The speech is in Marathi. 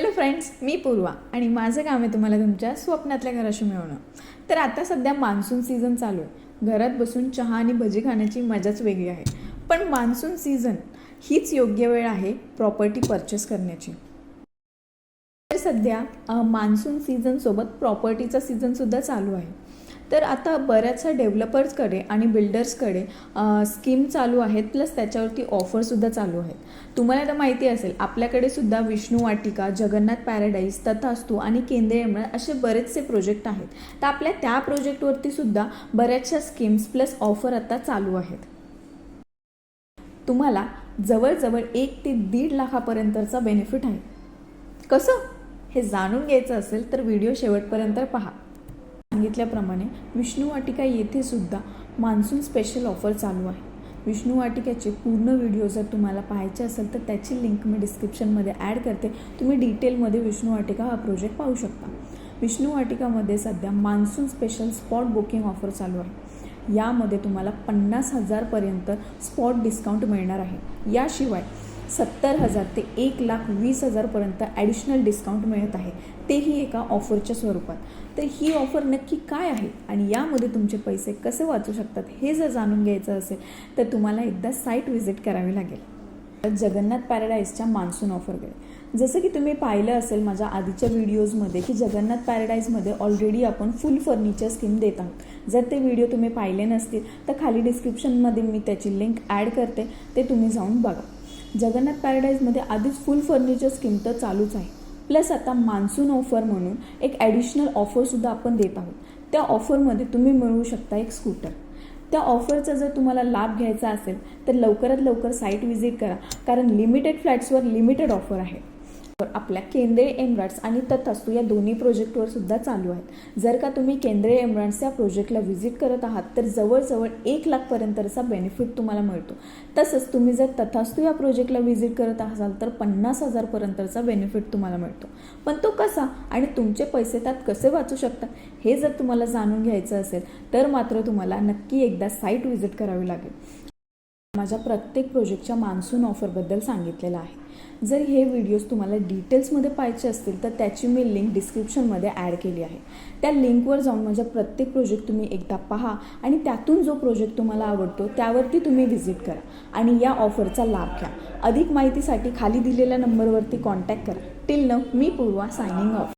हॅलो फ्रेंड्स मी पूर्वा आणि माझं काम आहे तुम्हाला तुमच्या स्वप्नातल्या घराशी मिळवणं. तर आता सध्या मान्सून सीझन चालू आहे. घरात बसून चहा आणि भजी खाण्याची मजाच वेगळी आहे. पण मान्सून सीझन हीच योग्य वेळ आहे प्रॉपर्टी परचेस करण्याची. तर सध्या मान्सून सीझनसोबत प्रॉपर्टीचा सीझनसुद्धा चालू आहे. तर आता बऱ्याचशा डेव्हलपर्सकडे आणि बिल्डर्सकडे स्कीम चालू आहेत प्लस त्याच्यावरती ऑफरसुद्धा चालू आहेत. तुम्हाला तर माहिती असेल आपल्याकडे सुद्धा विष्णू वाटिका जगन्नाथ पॅराडाईस तथास्तू आणि केंद्रीय असे बरेचसे प्रोजेक्ट आहेत. तर आपल्या त्या प्रोजेक्टवरती सुद्धा बऱ्याचशा स्कीम्स प्लस ऑफर आता चालू आहेत. तुम्हाला जवळजवळ एक ते दीड लाखापर्यंतचा बेनिफिट आहे. कसं? हे जाणून घ्यायचं असेल तर व्हिडिओ शेवटपर्यंत पहा. सांगितल्याप्रमाणे विष्णू वाटिका येथे सुद्धा मान्सून स्पेशल ऑफर चालू आहे. विष्णू वाटिकाचे पूर्ण व्हिडिओ जर तुम्हाला पाहायचे असेल तर त्याची लिंक मी डिस्क्रिप्शनमध्ये ॲड करते. तुम्ही डिटेलमध्ये विष्णू वाटिका हा प्रोजेक्ट पाहू शकता. विष्णू वाटिकामध्ये सध्या monsoon special spot booking offer चालू आहे. यामध्ये तुम्हाला पन्नास हजारपर्यंत स्पॉट डिस्काउंट मिळणार आहे. याशिवाय सत्तर हजार ते एक लाख वीस हजारपर्यंत ॲडिशनल डिस्काउंट मिळत आहे. तेही एका ऑफरच्या स्वरूपात. तर ही ऑफर नक्की काय आहे? आणि यामध्ये तुमचे पैसे कसे वाचू शकतात हे जर जाणून घ्यायचं असेल तर तुम्हाला एकदा साईट व्हिजिट करावी लागेल. जगन्नाथ पॅराडाईजच्या मान्सून ऑफरकडे जसं की तुम्ही पाहिलं असेल माझ्या आधीच्या व्हिडिओजमध्ये की जगन्नाथ पॅराडाईजमध्ये ऑलरेडी आपण फुल फर्निचर स्कीम देत आहोत. जर ते व्हिडिओ तुम्ही पाहिले नसतील तर खाली डिस्क्रिप्शनमध्ये मी त्याची लिंक ॲड करते. ते तुम्ही जाऊन बघा. जगन्नाथ पॅराडाईजमध्ये आधीच फुल फर्निचर स्कीम तर चालूच आहे. प्लस आता मान्सून ऑफर म्हणून एक ॲडिशनल ऑफरसुद्धा आपण देत आहोत. त्या ऑफरमध्ये तुम्ही मिळवू शकता एक स्कूटर. त्या ऑफरचा जर तुम्हाला लाभ घ्यायचा असेल तर लवकरात लवकर साईट व्हिजिट करा. कारण लिमिटेड फ्लॅट्सवर लिमिटेड ऑफर आहे. आपल्या केंद्रीय एमराट्स आणि तथास्तू या दोन्ही प्रोजेक्टवर सुद्धा चालू आहेत. जर का तुम्ही केंद्रीय एमराट्स या प्रोजेक्टला व्हिजिट करत आहात तर जवळजवळ एक लाखपर्यंतचा बेनिफिट तुम्हाला मिळतो. तसंच तुम्ही जर तथास्तू या प्रोजेक्टला व्हिजिट करत असाल तर पन्नास हजारपर्यंतचा बेनिफिट तुम्हाला मिळतो. पण तो कसा आणि तुमचे पैसे त्यात कसे वाचू शकतात हे जर तुम्हाला जाणून घ्यायचं असेल तर मात्र तुम्हाला नक्की एकदा साईट व्हिजिट करावी लागेल. माझ्या प्रत्येक प्रोजेक्टच्या मान्सून ऑफरबद्दल सांगितलेलं आहे. जर हे व्हिडिओज तुम्हाला डिटेल्समध्ये पाहायचे असतील तर त्याची मी लिंक डिस्क्रिप्शनमध्ये ॲड केली आहे. त्या लिंकवर जाऊन माझ्या प्रत्येक प्रोजेक्ट तुम्ही एकदा पहा आणि त्यातून जो प्रोजेक्ट तुम्हाला आवडतो त्यावरती तुम्ही व्हिजिट करा आणि या ऑफरचा लाभ घ्या. अधिक माहितीसाठी खाली दिलेल्या नंबरवरती कॉन्टॅक्ट करा. टिल न मी पूर्वा सायनिंग ऑफ